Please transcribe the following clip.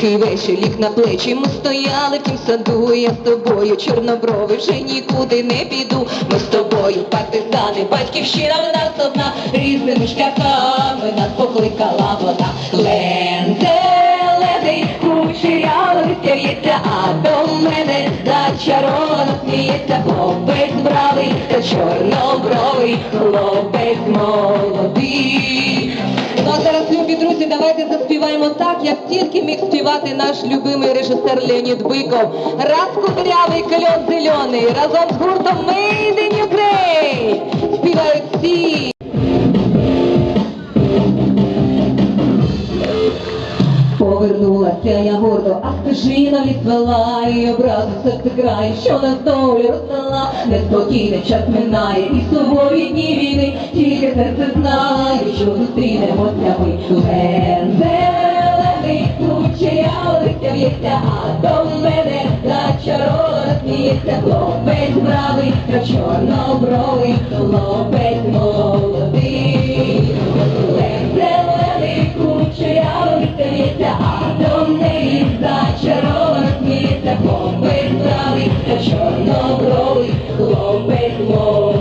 тихий вечір ліг на плечі. Ми стояли в тім саду, я з тобою, чорноброви, вже нікуди не піду. Ми з тобою, партизани, батьківщина в нас одна, різними шляхами нас покликала вона. Ленделеди, кучеряво вітається, а до мене зачаровано сміється хлопець бравий та чорнобровий, хлопець молодий. Любі друзі, давайте заспіваємо так, як тільки міг співати наш любимий режисер Леонід Биков. Раз кудрявий кльон зелений, разом з гуртом Made in Ukraine. Співають всі. Повернулася я гордо, а стежина відвела і образу серце край, що нас долі роздала, неспокійний час минає, і суворі дні війни, тільки серце знає, що зустрінемося ми. Зелений, кучеряво листя в'ється, а до мене зачаровано сміється, хлопець бравий, та чорнобровий, хлопець чорнобровий хлопець мов